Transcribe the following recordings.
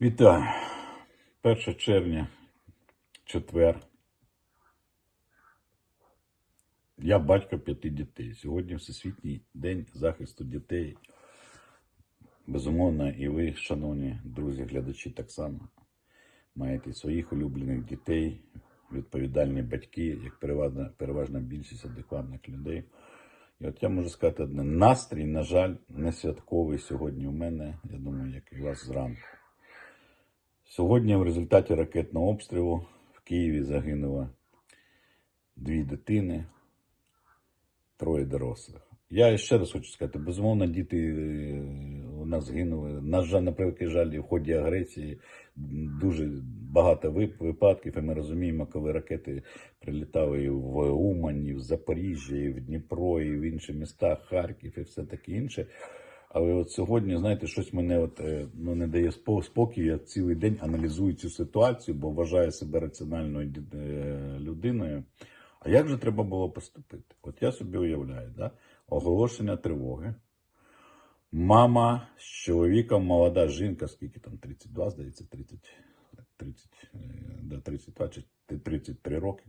Вітаю. 1 червня, четвер. Я батько п'яти дітей. Сьогодні Всесвітній день захисту дітей. Безумовно, і ви, шановні друзі, глядачі, так само маєте своїх улюблених дітей, відповідальні батьки, як переважна, переважна більшість адекватних людей. І от я можу сказати одне: настрій, на жаль, не святковий сьогодні у мене, я думаю, як і у вас зранку. Сьогодні в результаті ракетного обстрілу в Києві загинуло дві дитини, троє дорослих. Я ще раз хочу сказати, безумовно, діти е, у нас згинули. На жаль, на превеликий жаль, в ході агресії дуже багато випадків, і ми розуміємо, коли ракети прилітали в Умань, і в Запоріжжя, і в Дніпро, і в інші міста, Харків і все таке інше. Але от сьогодні, знаєте, щось мене от, е, ну, не дає спо- спокою. Я цілий день аналізую цю ситуацію, бо вважаю себе раціональною е, людиною. А як же треба було поступити? От я собі уявляю, да? оголошення тривоги. Мама з чоловіком, молода жінка, скільки там, 32, здається, 30, 30, е, да, 32 чи 33 роки.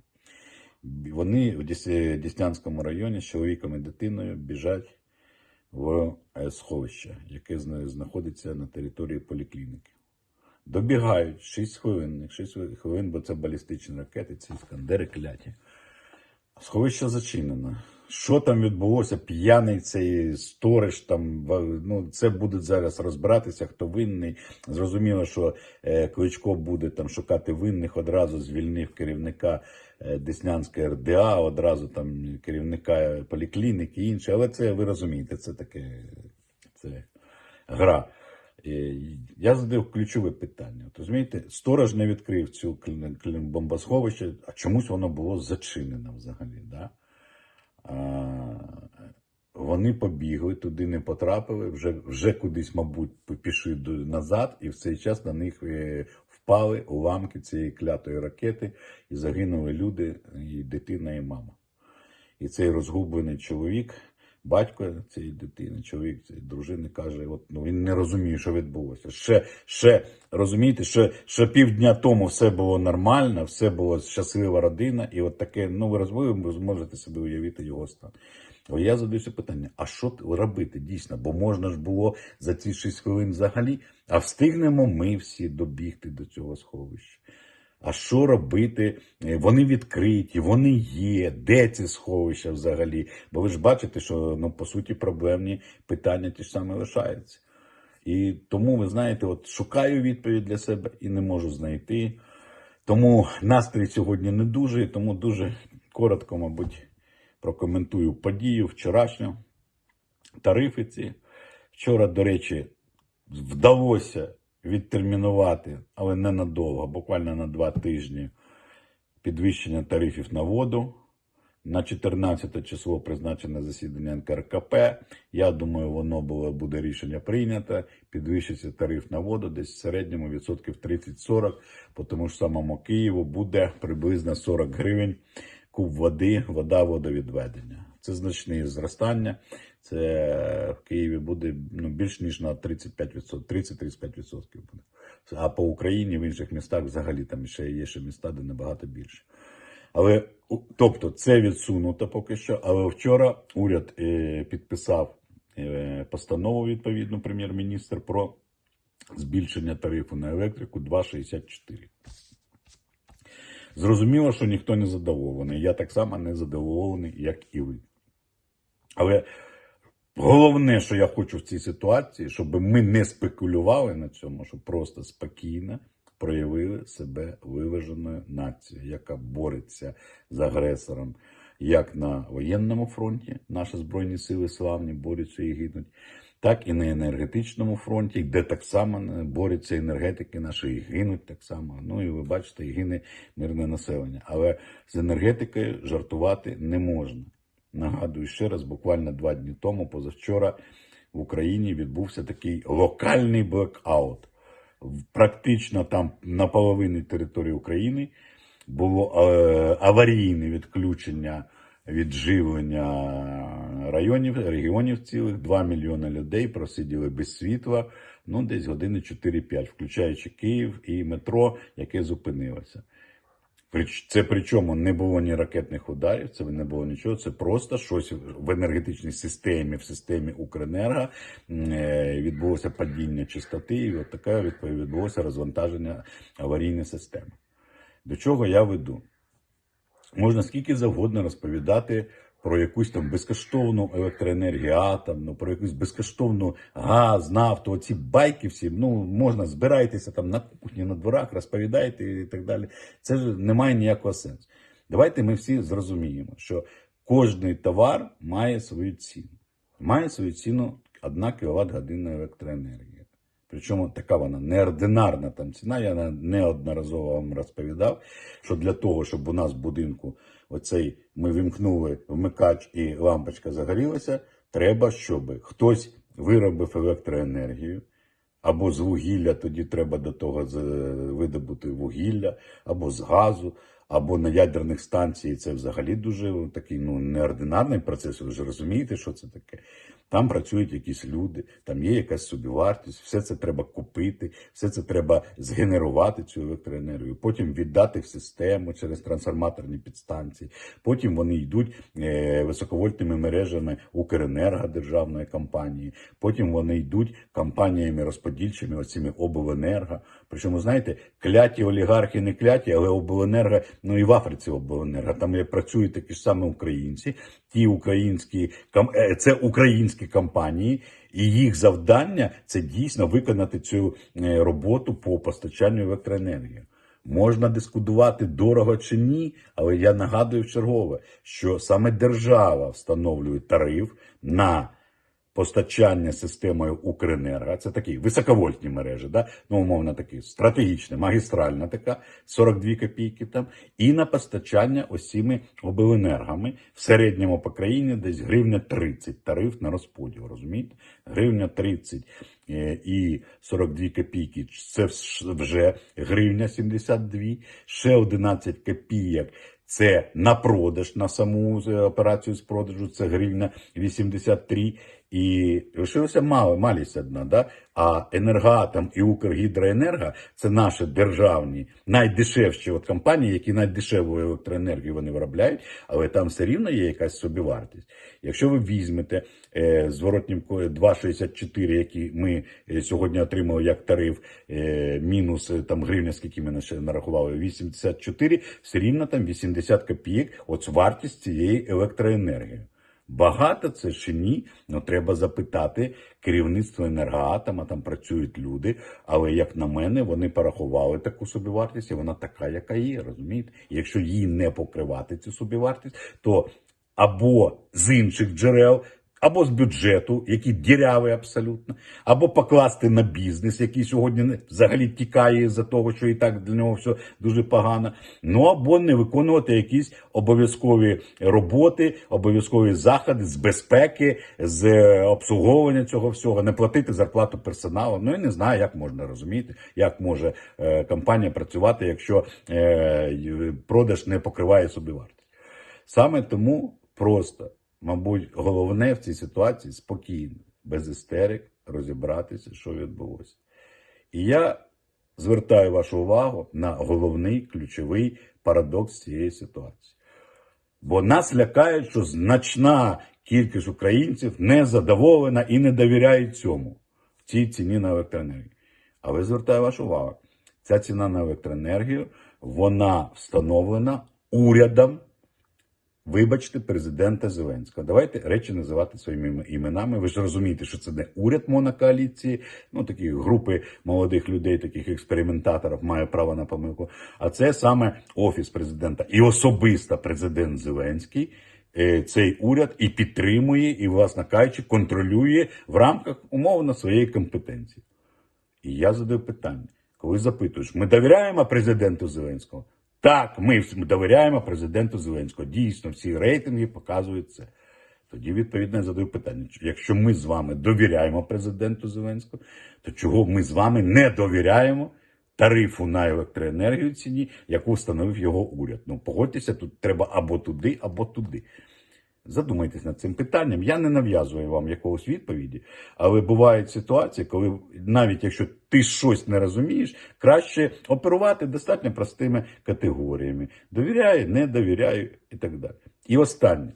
Вони в Діс- Діснянському районі з чоловіком і дитиною біжать в сховище, яке знаходиться на території поліклініки. Добігають 6 хвилин, 6 хвилин, бо це балістичні ракети, ці іскандери кляті. Сховище зачинено. Що там відбулося? П'яний цей сторож там. Ну, це будуть зараз розбиратися, хто винний. Зрозуміло, що е, Кличко буде там шукати винних, одразу звільнив керівника е, Деснянської РДА, одразу там керівника поліклініки і інше. Але це ви розумієте, це таке це гра. Я задав ключове питання. От розумієте, сторож не відкрив цю бомбосховище, а чомусь воно було зачинено взагалі. Да? Вони побігли, туди не потрапили, вже, вже кудись, мабуть, пішли назад, і в цей час на них е, впали уламки цієї клятої ракети, і загинули люди, і дитина, і мама. І цей розгублений чоловік, батько цієї дитини, чоловік цієї дружини каже: от, ну, він не розуміє, що відбулося. Ще, ще розумієте, ще, ще півдня тому все було нормально, все було щаслива родина, і от таке, ну ви розумієте, ви зможете собі уявити його стан. О, я задаюся питання: а що робити дійсно? Бо можна ж було за ці 6 хвилин взагалі, а встигнемо ми всі добігти до цього сховища. А що робити? Е, Вони відкриті, вони є. Де ці сховища взагалі? Бо ви ж бачите, що ну, по суті проблемні питання ті ж саме лишаються. І тому, ви знаєте, от шукаю відповідь для себе і не можу знайти. Тому настрій сьогодні не дуже, тому дуже коротко, мабуть, прокоментую подію вчорашню. Тарифи ці. Вчора, до речі, вдалося відтермінувати, але ненадовго, буквально на два тижні, підвищення тарифів на воду. На 14 число призначене засідання НКРКП. Я думаю, воно було, буде рішення прийнято. Підвищиться тариф на воду десь в середньому відсотків 30-40, по тому ж самому Києву буде приблизно 40 гривень куб води, вода водовідведення. Це значне зростання. Це в Києві буде ну, більш ніж на 35%, 30-35% буде. А по Україні в інших містах взагалі там ще є ще міста, де набагато більше. Але тобто це відсунуто поки що. Але вчора уряд е, підписав е, постанову відповідну прем'єр-міністр про збільшення тарифу на електрику 2,64. Зрозуміло, що ніхто не задоволений. Я так само не задоволений, як і ви. Але головне, що я хочу в цій ситуації, щоб ми не спекулювали на цьому, щоб просто спокійно проявили себе виваженою нацією, яка бореться з агресором як на воєнному фронті, наші збройні сили славні борються і гинуть, так і на енергетичному фронті, де так само борються енергетики наші і гинуть так само. Ну і ви бачите, і гине мирне населення. Але з енергетикою жартувати не можна. Нагадую ще раз, буквально два дні тому, позавчора, в Україні відбувся такий локальний блекаут. Практично там на половині території України було е, аварійне відключення від живлення районів, регіонів цілих, 2 мільйони людей просиділи без світла, ну десь години 4-5, включаючи Київ і метро, яке зупинилося. Це причому не було ні ракетних ударів, це не було нічого. Це просто щось в енергетичній системі, в системі Укренерго е, відбулося падіння чистоти, і от таке відбулося розвантаження аварійної системи. До чого я веду? Можна скільки завгодно розповідати про якусь там безкоштовну електроенергію атомну, про якусь безкоштовну газ, нафту, оці байки всі. Ну можна збирайтеся там на кухні, на дворах, розповідайте і так далі. Це ж не має ніякого сенсу. Давайте ми всі зрозуміємо, що кожний товар має свою ціну. Має свою ціну 1 кВт година електроенергії. Причому така вона неординарна там ціна. Я неодноразово вам розповідав, що для того, щоб у нас в будинку оцей ми вимкнули вмикач і лампочка загорілася, треба, щоб хтось виробив електроенергію. Або з вугілля, тоді треба до того видобути вугілля, або з газу, або на ядерних станціях. Це взагалі дуже такий ну, неординарний процес. Ви ж розумієте, що це таке? Там працюють якісь люди, там є якась собівартість, все це треба купити, все це треба згенерувати цю електроенергію, потім віддати в систему через трансформаторні підстанції. Потім вони йдуть е, високовольтними мережами Укренерго державної компанії. Потім вони йдуть компаніями розподільчими, оціми обленерго. Причому, знаєте, кляті олігархи не кляті, але обленерго, ну і в Африці обленерго. Там працюють такі ж саме українці, ті українські е, це українські компанії, і їх завдання це дійсно виконати цю е, роботу по постачанню електроенергії. Можна дискутувати дорого чи ні, але я нагадую вчергове, що саме держава встановлює тариф на постачання системою Укренерго. Це такі високовольтні мережі, да? ну, умовно такі стратегічна, магістральна така, 42 копійки там, і на постачання ось цими обленергами в середньому по країні десь гривня 30 тариф на розподіл, розумієте? Гривня 30 е, і 42 копійки це вже гривня 72, ще 11 копійок це на продаж, на саму е, операцію з продажу, це гривня 83. І лишилося мало, малість одна, да? а енергоатом і Укргідроенерго це наші державні найдешевші от компанії, які найдешеву електроенергію вони виробляють, але там все рівно є якась собівартість. Якщо ви візьмете е, зворотнім ко- 2,64, який ми е, сьогодні отримали як тариф, е, мінус е, там гривня, скільки ми нарахували, 84, все рівно там 80 копійок, от вартість цієї електроенергії. Багато це чи ні? Ну треба запитати керівництво енергоатома, там працюють люди. Але як на мене, вони порахували таку собівартість, і вона така, яка є. Розумієте? Якщо її не покривати цю собівартість, то або з інших джерел. Або з бюджету, який дірявий абсолютно, або покласти на бізнес, який сьогодні взагалі тікає з-за того, що і так для нього все дуже погано. Ну або не виконувати якісь обов'язкові роботи, обов'язкові заходи з безпеки, з е, обслуговування цього всього, не платити зарплату персоналу. Ну я не знаю, як можна розуміти, як може е, компанія працювати, якщо е, продаж не покриває собівартість. Саме тому просто, мабуть, головне в цій ситуації спокійно, без істерик, розібратися, що відбулося. І я звертаю вашу увагу на головний ключовий парадокс цієї ситуації. Бо нас лякають, що значна кількість українців не задоволена і не довіряють цьому в цій ціні на електроенергію. Але звертаю вашу увагу, ця ціна на електроенергію вона встановлена урядом Вибачте, президента Зеленського. Давайте речі називати своїми іменами. Ви ж розумієте, що це не уряд монокоаліції, ну такі групи молодих людей, таких експериментаторів, має право на помилку. А це саме офіс президента і особисто президент Зеленський. е, Цей уряд і підтримує, і, власне кажучи, контролює в рамках умовно своєї компетенції. І я задаю питання, коли запитуєш, ми довіряємо президенту Зеленського? Так, ми довіряємо президенту Зеленського. Дійсно, всі рейтинги показують це. Тоді, відповідно, я задаю питання: якщо ми з вами довіряємо президенту Зеленського, то чого ми з вами не довіряємо тарифу на електроенергію ціні, яку встановив його уряд? Ну, погодьтеся, тут треба або туди, або туди. Задумайтесь над цим питанням. Я не нав'язую вам якогось відповіді, але бувають ситуації, коли навіть якщо ти щось не розумієш, краще оперувати достатньо простими категоріями: довіряю, не довіряю і так далі. І останнє.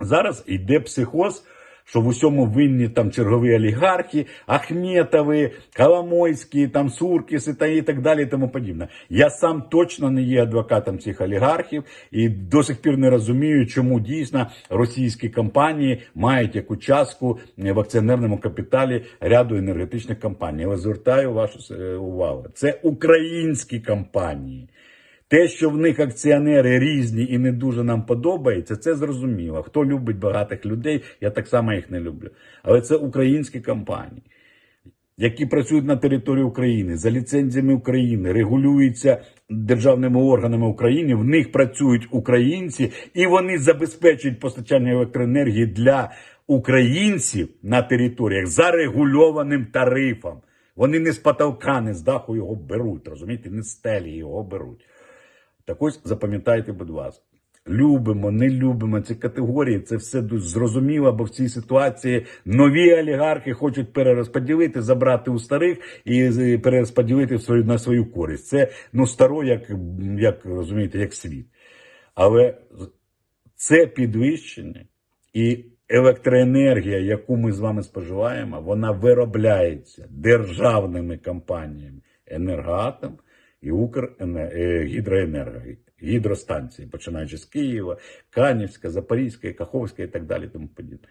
Зараз йде психоз, що в усьому винні там чергові олігархи, Ахметови, Коломойські, там Суркіси та і так далі, і тому подібне. Я сам точно не є адвокатом цих олігархів і до сих пір не розумію, чому дійсно російські компанії мають яку частку в акціонерному капіталі ряду енергетичних компаній. Але звертаю вашу е, увагу. Це українські компанії. Те, що в них акціонери різні і не дуже нам подобається, це зрозуміло. Хто любить багатих людей, я так само їх не люблю. Але це українські компанії, які працюють на території України за ліцензіями України, регулюються державними органами України. В них працюють українці, і вони забезпечують постачання електроенергії для українців на територіях за регульованим тарифом. Вони не з потолка, не з даху його беруть, розумієте, не з стелі його беруть. Так ось запам'ятайте, будь ласка. Любимо, не любимо ці категорії, це все зрозуміло, бо в цій ситуації нові олігархи хочуть перерозподілити, забрати у старих і перерозподілити свою, на свою користь. Це ну старо, як, як розумієте, як світ. Але це підвищення і електроенергія, яку ми з вами споживаємо, вона виробляється державними компаніями Енергоатом і Укргідроенерго, гідростанції, починаючи з Києва, Канівська, Запорізька, Каховська і так далі. Тому подібне.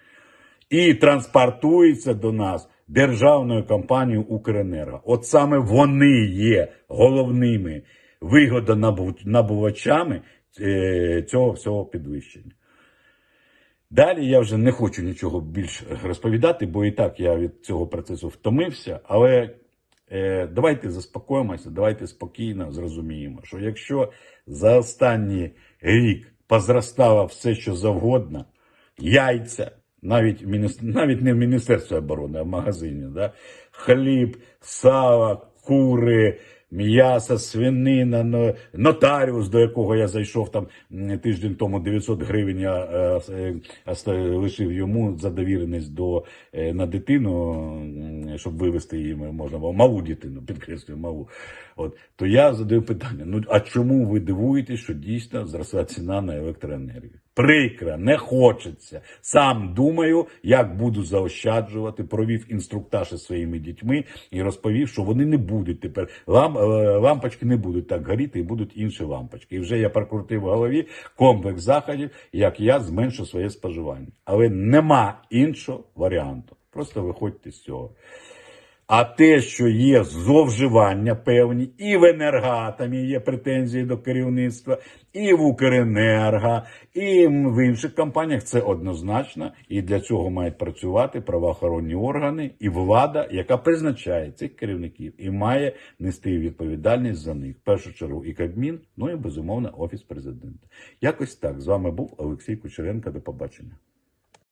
І транспортується до нас державною компанією Укренерго. От саме вони є головними вигодонабувачами е, цього всього підвищення. Далі я вже не хочу нічого більш розповідати, бо і так я від цього процесу втомився. Але е, давайте заспокоїмося, давайте спокійно зрозуміємо, що якщо за останній рік позростало все, що завгодно, яйця, навіть, навіть не в Міністерстві оборони, а в магазині, да? хліб, сало, кури, м'ясо, свинина, но- нотаріус, до якого я зайшов там тиждень тому 900 гривень я е, е, лишив йому за довіреність до, е, на дитину, щоб вивезти її можна було, малу дитину, підкреслюю, малу. От, то я задаю питання: ну а чому ви дивуєтесь, що дійсно зросла ціна на електроенергію? Прикро, не хочеться. Сам думаю, як буду заощаджувати. Провів інструктаж із своїми дітьми і розповів, що вони не будуть тепер лам, е, лампочки не будуть так горіти, і будуть інші лампочки. І вже я прокрутив в голові комплекс заходів, як я зменшу своє споживання. Але нема іншого варіанту. Просто виходьте з цього. А те, що є зловживання певні, і в енергатомі є претензії до керівництва, і в Укренерго, і в інших компаніях, це однозначно. І для цього мають працювати правоохоронні органи і влада, яка призначає цих керівників і має нести відповідальність за них. В першу чергу і Кабмін, ну і безумовно Офіс президента. Якось так. З вами був Олексій Кучеренко. До побачення.